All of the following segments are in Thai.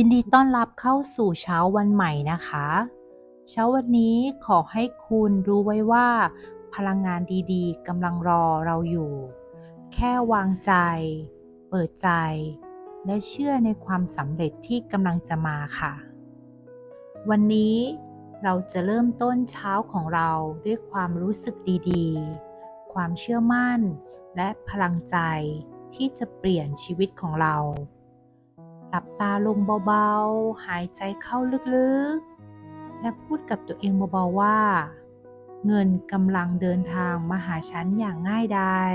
ยินดีต้อนรับเข้าสู่เช้าวันใหม่นะคะ เช้าวันนี้ขอให้คุณรู้ไว้ว่า พลังงานดีๆกำลังรอเราอยู่ แค่วางใจ เปิดใจ และเชื่อในความสำเร็จที่กำลังจะมาค่ะ วันนี้เราจะเริ่มต้นเช้าของเราด้วยความรู้สึกดีๆ ความเชื่อมั่น และพลังใจที่จะเปลี่ยนชีวิตของเรา หลับตาลงเบาๆ หายใจเข้าลึกๆ และพูดกับตัวเองเบาๆว่า เงินกำลังเดินทางมาหาฉันอย่างง่ายดาย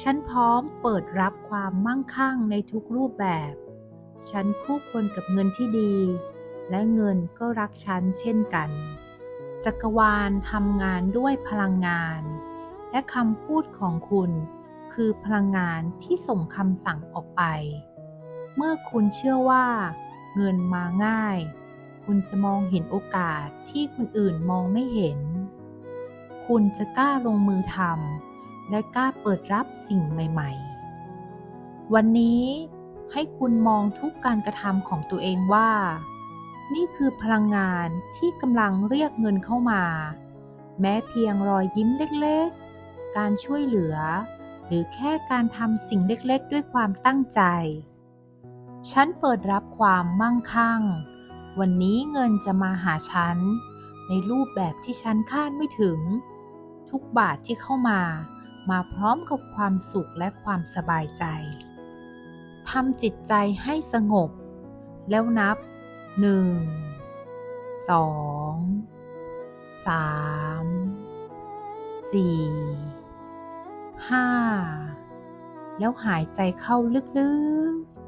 ฉันพร้อมเปิดรับความมั่งคั่งในทุกรูปแบบ ฉันคู่ควรกับเงินที่ดี และเงินก็รักฉันเช่นกัน จักรวาลทำงานด้วยพลังงาน และคำพูดของคุณคือพลังงานที่ส่งคำสั่งออกไป เมื่อคุณเชื่อว่า เงินมาง่าย คุณจะมองเห็นโอกาสที่คนอื่นมองไม่เห็น คุณจะกล้าลงมือทำและกล้าเปิดรับสิ่งใหม่ๆ วันนี้ให้คุณมองทุกการกระทำของตัวเองว่า นี่คือพลังงานที่กำลังเรียกเงินเข้ามา แม้เพียงรอยยิ้มเล็กๆ การช่วยเหลือ หรือแค่การทำสิ่งเล็กๆ ด้วยความตั้งใจ ฉันเปิดรับความมั่งคั่ง วันนี้เงินจะมาหาฉัน ในรูปแบบที่ฉันคาดไม่ถึง ทุกบาทที่เข้ามา มาพร้อมกับความสุขและความสบายใจทำจิตใจให้สงบ แล้วนับหนึ่งสองสามสี่ห้าแล้วหายใจเข้าลึกๆ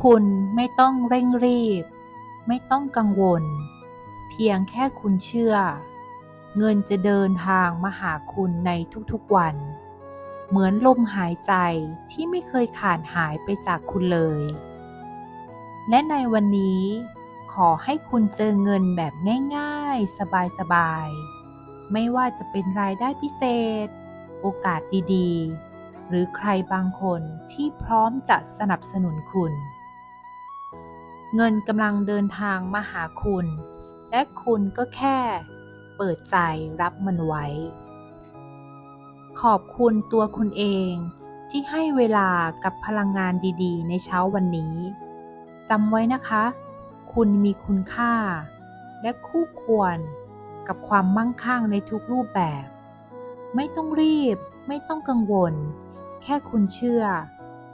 คุณไม่ต้องเร่งรีบ ไม่ต้องกังวล เพียงแค่คุณเชื่อ เงินจะเดินทางมาหาคุณในทุกๆวัน เหมือนลมหายใจที่ไม่เคยขาดหายไปจากคุณเลย และในวันนี้ขอให้คุณเจอเงินแบบง่ายๆ สบายๆ ไม่ว่าจะเป็นรายได้พิเศษ โอกาสดีๆ หรือใครบางคนที่พร้อมจะสนับสนุนคุณ เงินกำลังเดินทางมาหาคุณ และคุณก็แค่ เปิดใจรับมันไว้ ขอบคุณตัวคุณเองที่ให้เวลากับพลังงานดีๆ ในเช้าวันนี้จำไว้นะคะ คุณมีคุณค่า และคู่ควรกับความมั่งคั่งในทุกรูปแบบ ไม่ต้องรีบ ไม่ต้องกังวล แค่คุณเชื่อ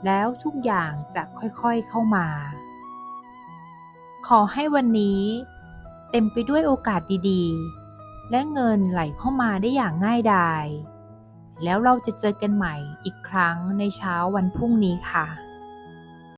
แล้วทุกอย่างจะค่อยๆเข้ามา ขอให้วันนี้เต็มไปด้วยโอกาสดีๆ และเงินไหลเข้ามาได้อย่างง่ายดาย แล้วเราจะเจอกันใหม่อีกครั้งในเช้าวันพรุ่งนี้ค่ะ